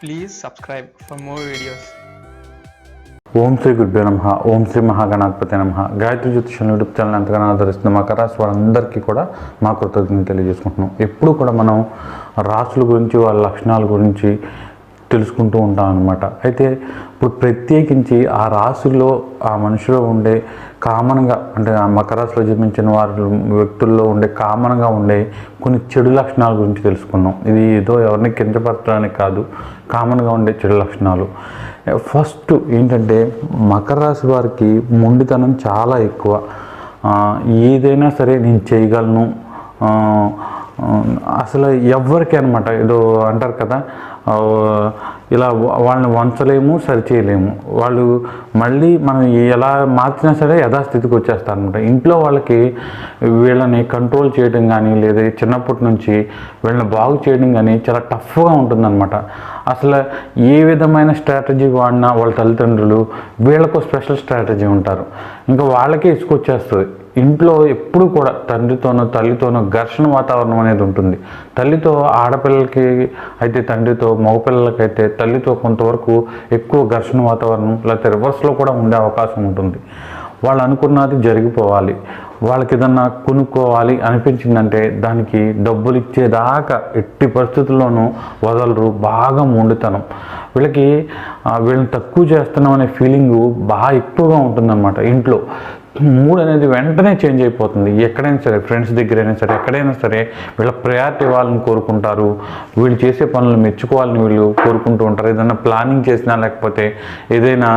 Please subscribe for more videos ఓం శ్రీ గురుభ్యో నమ. ఓం శ్రీ మహాగణాధిపతి నమ. గాయత్రి జ్యోతిషం యూట్యూబ్ ఛానల్ ఎంతగానో ఆదరిస్తున్న మా రాశి వాళ్ళందరికీ కూడా మా కృతజ్ఞతలు తెలియజేసుకుంటున్నాం. ఎప్పుడు కూడా మనం రాసుల గురించి వాళ్ళ లక్షణాల గురించి తెలుసుకుంటూ ఉంటాం అనమాట అయితే ఇప్పుడు ప్రత్యేకించి ఆ రాశుల్లో ఆ మనిషిలో ఉండే కామన్గా అంటే ఆ మకర రాశిలో జన్మించిన వారి వ్యక్తుల్లో ఉండే కామన్గా ఉండే కొన్ని చెడు లక్షణాల గురించి తెలుసుకున్నాం ఇది ఏదో ఎవరిని కించపరచడానికి కాదు కామన్గా ఉండే చెడు లక్షణాలు. ఫస్ట్ ఏంటంటే మకర రాశి వారికి మొండితనం చాలా ఎక్కువ. ఏదైనా సరే నేను చేయగలను. అసలు ఎవ్వరికి అనమాట ఏదో అంటారు కదా ఇలా వాళ్ళని వంచలేము సరిచేయలేము. వాళ్ళు మళ్ళీ మనం ఎలా మార్చినా సరే యథాస్థితికి వచ్చేస్తారు అనమాట ఇంట్లో వాళ్ళకి వీళ్ళని కంట్రోల్ చేయడం కానీ లేదా చిన్నప్పటి నుంచి వీళ్ళని బాగు చేయడం కానీ చాలా టఫ్గా ఉంటుందన్నమాట. అసలు ఏ విధమైన స్ట్రాటజీ వాడినా వాళ్ళ తల్లిదండ్రులు వీళ్ళకు స్పెషల్ స్ట్రాటజీ ఉంటారు. ఇంకా వాళ్ళకే ఇసుకొచ్చేస్తుంది. ఇంట్లో ఎప్పుడు కూడా తండ్రితోనో తల్లితోనో ఘర్షణ వాతావరణం అనేది ఉంటుంది. తల్లితో ఆడపిల్లలకి అయితే తండ్రితో మగపిల్లలకైతే తల్లితో కొంతవరకు ఎక్కువ ఘర్షణ వాతావరణం లేకపోతే రివర్స్లో కూడా ఉండే అవకాశం ఉంటుంది. వాళ్ళు అనుకున్నది జరిగిపోవాలి. వాళ్ళకి ఏదన్నా కొనుక్కోవాలి అనిపించిందంటే దానికి డబ్బులు ఇచ్చేదాకా ఎట్టి పరిస్థితుల్లోనూ వదలరు. బాగా మొండుతనం. వీళ్ళకి వీళ్ళని తక్కువ చేస్తున్నాం అనే ఫీలింగు బాగా ఎక్కువగా ఉంటుందన్నమాట ఇంట్లో. మూడ్ అనేది వెంటనే చేంజ్ అయిపోతుంది. ఎక్కడైనా సరే ఫ్రెండ్స్ దగ్గరైనా సరే ఎక్కడైనా సరే వీళ్ళ ప్రయారిటీ ఇవ్వాలని కోరుకుంటారు. వీళ్ళు చేసే పనులు మెచ్చుకోవాలని వీళ్ళు కోరుకుంటూ ఉంటారు. ఏదైనా ప్లానింగ్ చేసినా లేకపోతే ఏదైనా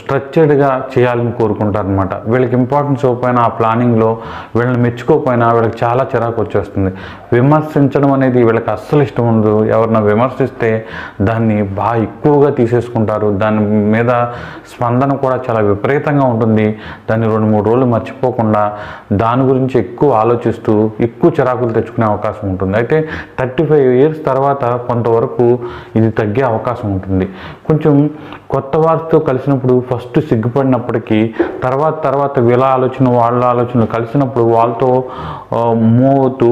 స్ట్రక్చర్డ్గా చేయాలని కోరుకుంటారు అనమాట వీళ్ళకి ఇంపార్టెన్స్ ఇవ్వకపోయినా ఆ ప్లానింగ్లో వీళ్ళని మెచ్చుకోకపోయినా వీళ్ళకి చాలా చిరాకు వచ్చేస్తుంది. విమర్శించడం అనేది వీళ్ళకి అస్సలు ఇష్టం ఉండదు. ఎవరిన విమర్శిస్తే దాన్ని బాగా ఎక్కువగా తీసేసుకుంటారు. దాని మీద స్పందన కూడా చాలా విపరీతంగా ఉంటుంది. దాన్ని రెండు మూడు రోజులు మర్చిపోకుండా దాని గురించి ఎక్కువ ఆలోచిస్తూ ఎక్కువ చిరాకులు తెచ్చుకునే అవకాశం ఉంటుంది. అయితే థర్టీ ఫైవ్ ఇయర్స్ తర్వాత కొంతవరకు ఇది తగ్గే అవకాశం ఉంటుంది. కొంచెం కొత్త వారితో కలిసినప్పుడు ఫస్ట్ సిగ్గుపడినప్పటికీ తర్వాత తర్వాత వీళ్ళ ఆలోచన వాళ్ళ ఆలోచనలు కలిసినప్పుడు వాళ్ళతో మూవ్ అవుతూ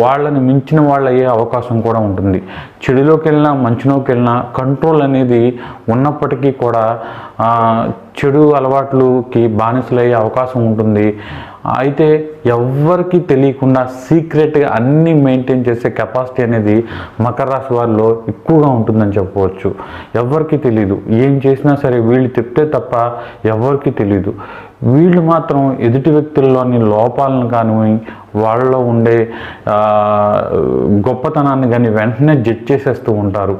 వాళ్ళని మించిన వాళ్ళు అయ్యే అవకాశం కూడా ఉంటుంది. చెడులోకి వెళ్ళినా మంచిలోకి వెళ్ళినా కంట్రోల్ అనేది ఉన్నప్పటికీ కూడా చెడు అలవాట్లుకి బానిసలయ్యే అవకాశం ఉంటుంది. అయితే ఎవ్వరికి తెలియకుండా సీక్రెట్గా అన్నీ మెయింటైన్ చేసే కెపాసిటీ అనేది మకర రాశి వారిలో ఎక్కువగా ఉంటుందని చెప్పవచ్చు. ఎవరికి తెలియదు ఏం చేసినా సరే వీళ్ళు చెప్తే తప్ప ఎవరికి తెలియదు వీళ్ళు మాత్రం ఎదుటి వ్యక్తుల్లోని లోపాలను కానీ వాళ్ళలో ఉండే గొప్పతనాన్ని కానీ వెంటనే జడ్జ్ చేసేస్తూ ఉంటారు.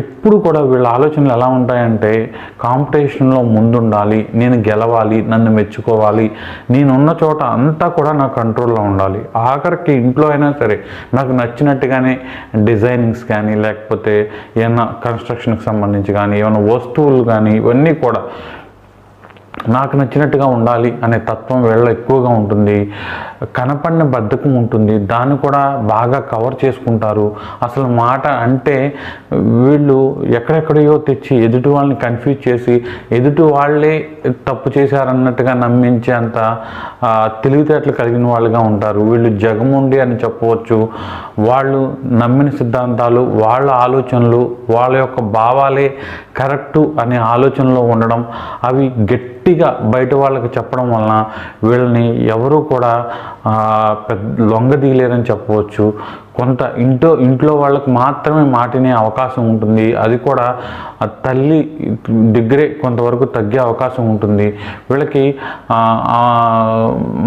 ఎప్పుడు కూడా వీళ్ళ ఆలోచనలు ఎలా ఉంటాయంటే కాంపిటీషన్లో ముందుండాలి నేను గెలవాలి నన్ను మెచ్చుకోవాలి నేనున్న చోట అంతా కూడా నా కంట్రోల్లో ఉండాలి. ఆఖరికి ఇంట్లో అయినా సరే నాకు నచ్చినట్టుగానే డిజైనింగ్స్ కానీ లేకపోతే ఏమైనా కన్స్ట్రక్షన్కి సంబంధించి కానీ ఏమైనా వస్తువులు కానీ ఇవన్నీ కూడా నాకు నచ్చినట్టుగా ఉండాలి అనే తత్వం వీళ్ళ ఎక్కువగా ఉంటుంది. కనపడిన బద్ధకం ఉంటుంది. దాన్ని కూడా బాగా కవర్ చేసుకుంటారు. అసలు మాట అంటే వీళ్ళు ఎక్కడెక్కడయో తెచ్చి ఎదుటి వాళ్ళని కన్ఫ్యూజ్ చేసి ఎదుటి వాళ్ళే తప్పు చేశారన్నట్టుగా నమ్మించే అంత తెలివితేటలు కలిగిన వాళ్ళుగా ఉంటారు. వీళ్ళు జగముండి అని చెప్పవచ్చు. వాళ్ళు నమ్మిన సిద్ధాంతాలు వాళ్ళ ఆలోచనలు వాళ్ళ యొక్క భావాలే కరెక్టు అనే ఆలోచనలో ఉండడం అవి గట్టిగా బయట వాళ్ళకి చెప్పడం వలన వీళ్ళని ఎవరూ కూడా పెద్ద లొంగదీయలేరని చెప్పవచ్చు. కొంత ఇంట్లో ఇంట్లో వాళ్ళకి మాత్రమే మాటినే అవకాశం ఉంటుంది. అది కూడా తల్లి దగ్గరే కొంతవరకు తగ్గే అవకాశం ఉంటుంది. వీళ్ళకి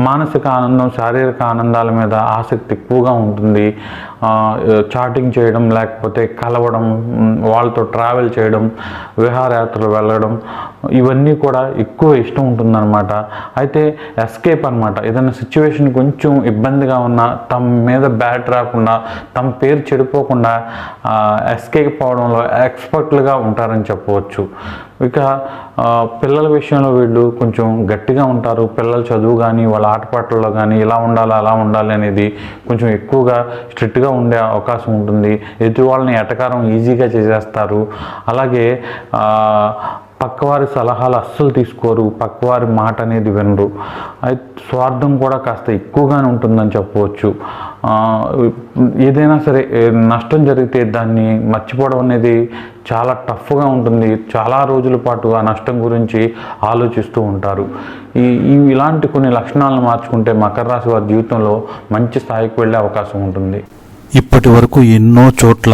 మానసిక ఆనందం శారీరక ఆనందాల మీద ఆసక్తి ఎక్కువగా ఉంటుంది. చాటింగ్ చేయడం లేకపోతే కలవడం వాళ్ళతో ట్రావెల్ చేయడం విహారయాత్రలు వెళ్ళడం ఇవన్నీ కూడా ఎక్కువ ఇష్టం ఉంటుందన్నమాట. అయితే ఎస్కేప్ అన్నమాట. ఏదైనా సిచ్యువేషన్ కొంచెం ఇబ్బందిగా ఉన్నా తమ మీద బ్యాట్ రాకుండా తమ పేరు చెడిపోకుండా ఎస్కేక్ పోవడంలో ఎక్స్పర్ట్లుగా ఉంటారని చెప్పవచ్చు. ఇక పిల్లల విషయంలో వీళ్ళు కొంచెం గట్టిగా ఉంటారు. పిల్లల చదువు కానీ వాళ్ళ ఆటపాటల్లో కానీ ఇలా ఉండాలి అలా ఉండాలి అనేది కొంచెం ఎక్కువగా స్ట్రిక్ట్గా ఉండే అవకాశం ఉంటుంది. ఎదుటి వాళ్ళని ఎటకారం ఈజీగా చేసేస్తారు. అలాగే పక్కవారి సలహాలు అస్సలు తీసుకోరు పక్కవారి మాట అనేది వినరు. స్వార్థం కూడా కాస్త ఎక్కువగానే ఉంటుందని చెప్పవచ్చు. ఏదైనా సరే నష్టం జరిగితే దాన్ని మర్చిపోవడం అనేది చాలా టఫ్గా ఉంటుంది. చాలా రోజుల పాటు ఆ నష్టం గురించి ఆలోచిస్తూ ఉంటారు. ఈ ఈ ఇలాంటి కొన్ని లక్షణాలను మార్చుకుంటే మకర రాశి వారి జీవితంలో మంచి స్థాయికి వెళ్ళే అవకాశం ఉంటుంది. ఇప్పటి వరకు ఎన్నో చోట్ల